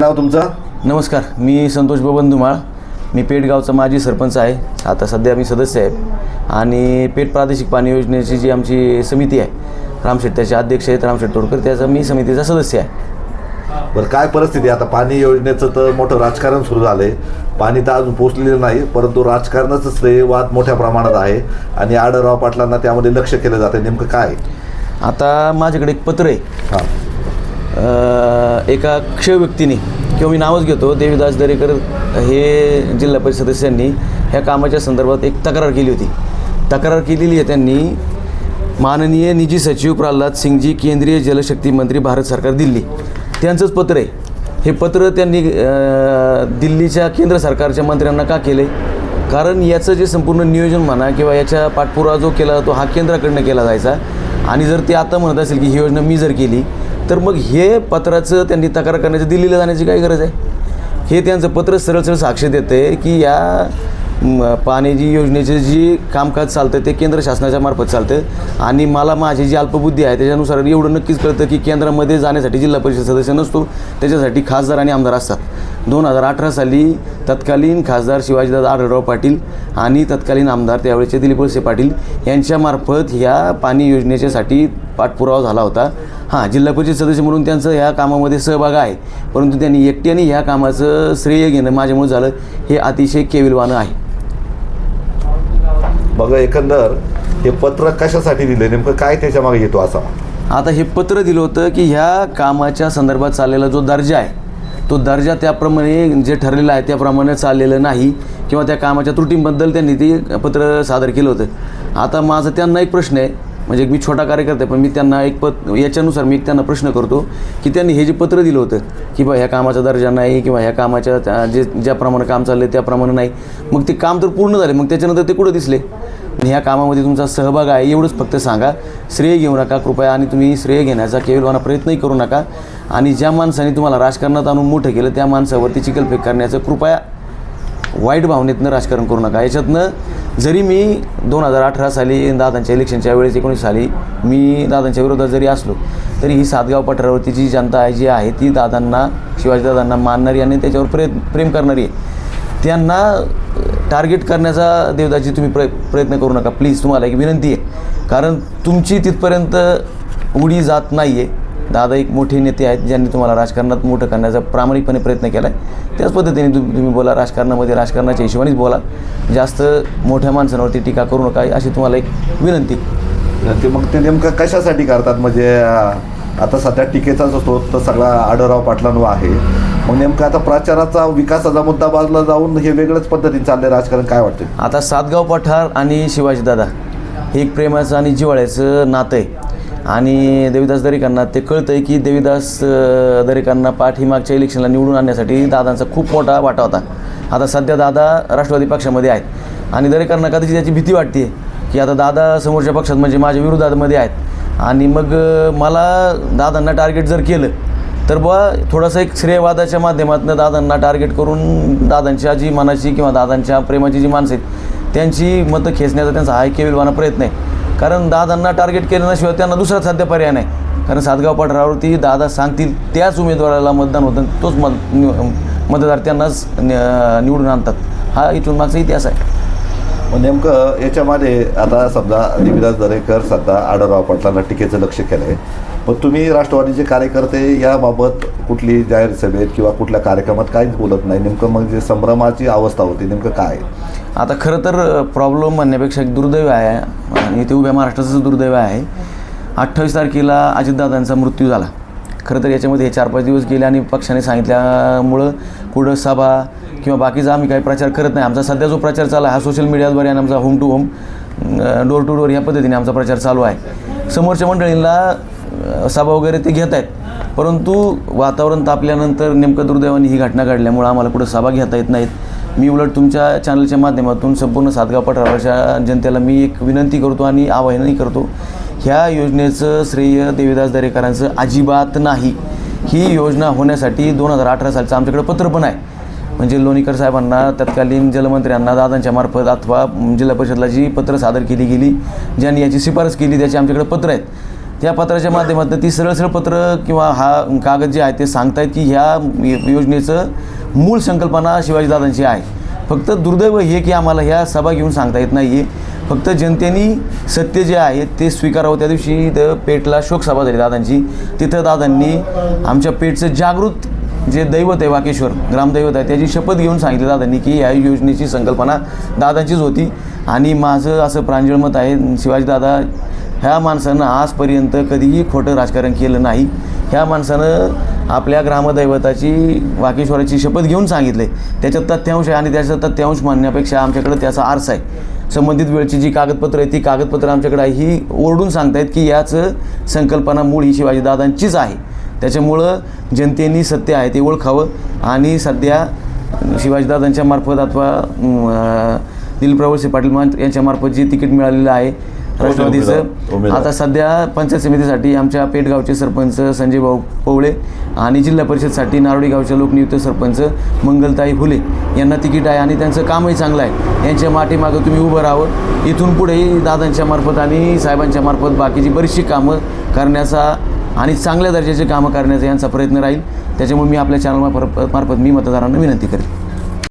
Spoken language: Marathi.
नाव तुमचं? नमस्कार मी संतोष बबन धुमाळ मी पेठगावचा माजी सरपंच आहे. आता सध्या मी सदस्य आहे. आणि पेठ प्रादेशिक पाणी योजनेची जी आमची समिती आहे रामशेट त्याचे अध्यक्ष आहेत रामशेट तोडकर त्याचा मी समितीचा सदस्य आहे. बरं काय परिस्थिती आहे? आता पाणी योजनेचं तर मोठं राजकारण सुरू झालंय. पाणी तर अजून पोचलेलं नाही परंतु राजकारणाचं श्रेय वाद मोठ्या प्रमाणात आहे. आणि आडरराव पाटलांना त्यामध्ये लक्ष केलं जातं नेमकं काय? आता माझ्याकडे एक पत्र आहे. हां. एका क्षय व्यक्तीने किंवा मी नावच घेतो देवीदास दरेकर हे जिल्हा परिषद सदस्यांनी ह्या कामाच्या संदर्भात एक तक्रार केली होती. तक्रार केलेली आहे त्यांनी माननीय निजी सचिव प्रल्हाद सिंगजी केंद्रीय जलशक्ती मंत्री भारत सरकार दिल्ली. त्यांचंच पत्र आहे. हे पत्र त्यांनी दिल्लीच्या केंद्र सरकारच्या मंत्र्यांना का केलं आहे कारण याचं जे संपूर्ण नियोजन म्हणा किंवा याच्या पाठपुरावा जो केला जातो हा केंद्राकडनं केला जायचा. आणि जर ते आता म्हणत असेल की ही योजना मी जर केली तर मग हे पत्राचं त्यांनी तक्रार करण्याचं दिल्लीला जाण्याची काय गरज आहे? हे त्यांचं पत्र सरळ सरळ साक्ष देते की या पाण्याची योजनेचे जी कामकाज चालतं ते केंद्र शासनाच्या मार्फत चालतं आणि मला माझी जी अल्पबुद्धी आहे त्याच्यानुसार एवढं नक्कीच कळतं की केंद्रामध्ये जाण्यासाठी जिल्हा परिषद सदस्य नसतो. त्याच्यासाठी खासदार आणि आमदार असतात. दोन हजार अठरा साली तत्कालीन खासदार शिवाजीदादा आढळराव पाटील आणि तत्कालीन आमदार त्यावेळेचे दिलीप वळसे पाटील यांच्यामार्फत ह्या पाणी योजनेच्यासाठी पाठपुरावा झाला होता. हां जिल्हा परिषद सदस्य म्हणून त्यांचं ह्या कामामध्ये सहभाग आहे. परंतु त्यांनी एकट्याने ह्या कामाचं श्रेय घेणं माझ्यामुळे झालं हे अतिशय केविलवानं आहे. बघा एकंदर हे पत्र कशासाठी दिले नेमकं काय त्याच्यामागे येतो असा आता हे पत्र दिलं होतं की ह्या कामाच्या संदर्भात चाललेला जो दर्जा आहे तो दर्जा त्याप्रमाणे जे ठरलेलं आहे त्याप्रमाणे चाललेलं नाही किंवा त्या कामाच्या त्रुटींबद्दल त्यांनी ते पत्र सादर केलं होतं. आता माझा त्यांना एक प्रश्न आहे म्हणजे मी छोटा कार्यकर्ता आहे पण मी त्यांना एक पत याच्यानुसार मी एक त्यांना प्रश्न करतो की त्यांनी हे जे पत्र दिलं होतं की बा ह्या कामाचा दर्जा नाही किंवा ह्या कामाच्या जे ज्याप्रमाणे काम चाललं आहे त्याप्रमाणे नाही मग ते काम तर पूर्ण झाले मग त्याच्यानंतर ते कुठं दिसले? आणि ह्या कामामध्ये तुमचा सहभाग आहे एवढंच फक्त सांगा. श्रेय घेऊ नका कृपया आणि तुम्ही श्रेय घेण्याचा केवलवाना प्रयत्नही करू नका. आणि ज्या माणसाने तुम्हाला राजकारणात आणून मोठं केलं त्या माणसावरती चिकलफेक करण्याचं कृपया वाईट भावनेतनं राजकारण करू नका. याच्यातनं जरी मी दोन हजार अठरा साली दादांच्या इलेक्शनच्या वेळेस एकोणीस साली मी दादांच्या विरोधात जरी असलो तरी ही सातगाव पठारावरती जी जनता आहे जी आहे ती दादांना शिवाजीदादांना मानणारी आणि त्याच्यावर प्रे प्रेम करणारी आहे. त्यांना टार्गेट करण्याचा देवदाची तुम्ही प्रय प्रयत्न करू नका. प्लीज तुम्हाला एक विनंती आहे. कारण तुमची तिथपर्यंत उडी जात नाही आहे दादा एक मोठे नेते आहेत ज्यांनी तुम्हाला राजकारणात मोठं करण्याचा प्रामाणिकपणे प्रयत्न केला आहे त्याच पद्धतीने तुम तुम्ही बोला राजकारणामध्ये राजकारणाच्या हिशोबानेच बोला. जास्त मोठ्या माणसांवरती टीका करू नका अशी तुम्हाला एक विनंती. ते मग ते नेमकं कशासाठी करतात? म्हणजे आता सध्या टीकेचाच स्रोत तर सगळा आडरराव पाटलांवर आहे. मग नेमकं आता प्रचाराचा विकासाचा मुद्दा बाजूला जाऊन हे वेगळ्याच पद्धतीने चाललंय राजकारण काय वाटतं आता सातगाव पठार आणि शिवाजीदादा हे एक प्रेमाचं आणि जिव्हाळ्याचं नातं आहे. आणि देवीदास दरेकांना ते कळतं आहे की देवीदास अं, दरेकांना पाठीमागच्या इलेक्शनला निवडून आणण्यासाठी दादांचा खूप मोठा वाटा होता. आता सध्या दादा राष्ट्रवादी पक्षामध्ये आहेत. आणि दरेकांना कदाचित त्याची भीती वाटते की आता दादा समोरच्या पक्षात म्हणजे माझ्या विरोधामध्ये आहेत. आणि मग मला दादांना टार्गेट जर केलं तर बुवा थोडासा एक श्रेयवादाच्या माध्यमातून दादांना टार्गेट करून दादांच्या जी मनाची किंवा दादांच्या प्रेमाची जी माणसं आहेत त्यांची मतं खेचण्याचा त्यांचा हा एक केविलवाना प्रयत्न आहे. कारण दादांना टार्गेट केल्याशिवाय त्यांना दुसरा साध्य पर्याय नाही. कारण सातगाव पठारावरती दादा सांगतील त्याच उमेदवाराला मतदान होतं तोच मत मतदार त्यांनाच नि- निवडून आणतात. हा इथून मागचा इतिहास आहे. मग नेमकं याच्यामध्ये आता समजा देवीदास दरेकर सध्या आडरराव पाटलांना टीकेचं लक्ष केलं आहे पण तुम्ही राष्ट्रवादीचे कार्यकर्ते याबाबत कुठली जाहीर सभेत किंवा कुठल्या कार्यक्रमात काहीच बोलत नाही. नेमकं मग जे संभ्रमाची अवस्था होती नेमकं काय? आता खरं तर प्रॉब्लेम म्हणण्यापेक्षा एक दुर्दैव आहे. आणि ते उभ्या महाराष्ट्राचं दुर्दैव आहे. अठ्ठावीस तारखेला अजितदादांचा मृत्यू झाला. खरं तर याच्यामध्ये हे चार पाच दिवस गेले आणि पक्षाने सांगितल्यामुळं पुढं सभा किंवा बाकीचा आम्ही काही प्रचार करत नाही आमचा सध्या जो प्रचार चालू आहे हा सोशल मीडियाद्वारे आणि आमचा home to home door to door या पद्धतीने आमचा प्रचार चालू आहे. समोरच्या मंडळींना सभा वगैरे ते घेत आहेत. परंतु वातावरण तापल्यानंतर नेमकं दुर्दैवाने ही घटना घडल्यामुळं आम्हाला कुठं सभा घेता येत नाहीत. मी उलट तुमच्या चॅनलच्या माध्यमातून संपूर्ण सातगाव पठाराच्या जनतेला मी एक विनंती करतो आणि आवाहनही करतो ह्या योजनेचं श्रेय देवीदास दरेकरांचं अजिबात नाही. ही योजना होण्यासाठी दोन हजार अठरा सालचं आमच्याकडे पत्र पण आहे. म्हणजे लोणीकर साहेबांना तत्कालीन जलमंत्र्यांना दादांच्या मार्फत अथवा जिल्हा परिषदला जी पत्र सादर केली गेली ज्यांनी याची शिफारस केली त्याची आमच्याकडे पत्र आहेत. त्या पत्राच्या माध्यमातून ती सरळ सरळ पत्र किंवा हा कागद जे आहे ते सांगतायत की ह्या योजनेचं मूळ संकल्पना शिवाजीदादांची आहे. फक्त दुर्दैव हे की आम्हाला ह्या सभा घेऊन सांगता येत नाही आहे फक्त जनतेने सत्य जे आहे ते स्वीकारावं. त्या दिवशी इथं पेठला शोकसभा झाली दादांची. तिथं दादांनी आमच्या पेठचं जागृत जे दैवत आहे वाकेश्वर ग्रामदैवत आहे त्याची शपथ घेऊन सांगितलं दादांनी की या योजनेची संकल्पना दादांचीच होती. आणि माझं असं प्रांजळ मत आहे शिवाजीदादा ह्या माणसानं आजपर्यंत कधीही खोटं राजकारण केलं नाही. ह्या माणसानं आपल्या ग्रामदैवताची वाकेश्वराची शपथ घेऊन सांगितले त्याच्यात तथ्यांश आहे आणि त्याचा तथ्यांश मानण्यापेक्षा आमच्याकडे त्याचा आर्स आहे. संबंधित वेळची जी कागदपत्र आहे ती कागदपत्र आमच्याकडे आहे ही ओरडून सांगतायत की याचं संकल्पना मूळ ही शिवाजीदादांचीच आहे. त्याच्यामुळं जनतेने सत्य आहे ते ओळखावं. आणि सध्या शिवाजीदादांच्या मार्फत अथवा अं, दिलीप वळसे पाटील यांच्या मार्फत जी तिकीट मिळालेलं आहे राष्ट्रवादीचं. आता सध्या पंचायत समितीसाठी आमच्या पेठगावचे सरपंच संजय भाऊ पवळे आणि जिल्हा परिषदसाठी नारोडी गावच्या लोकनियुक्त सरपंच मंगलताई फुले यांना तिकीट आहे आणि त्यांचं कामही चांगलं आहे. यांच्या माठीमागं तुम्ही उभं राहावं. इथून पुढेही दादांच्या मार्फत आणि साहेबांच्या मार्फत बाकीची बरीचशी कामं करण्याचा आणि चांगल्या दर्जाचे कामं करण्याचा यांचा प्रयत्न राहील. त्याच्यामुळे मी आपल्या चॅनल मार्फत मी मतदारांना विनंती करेन.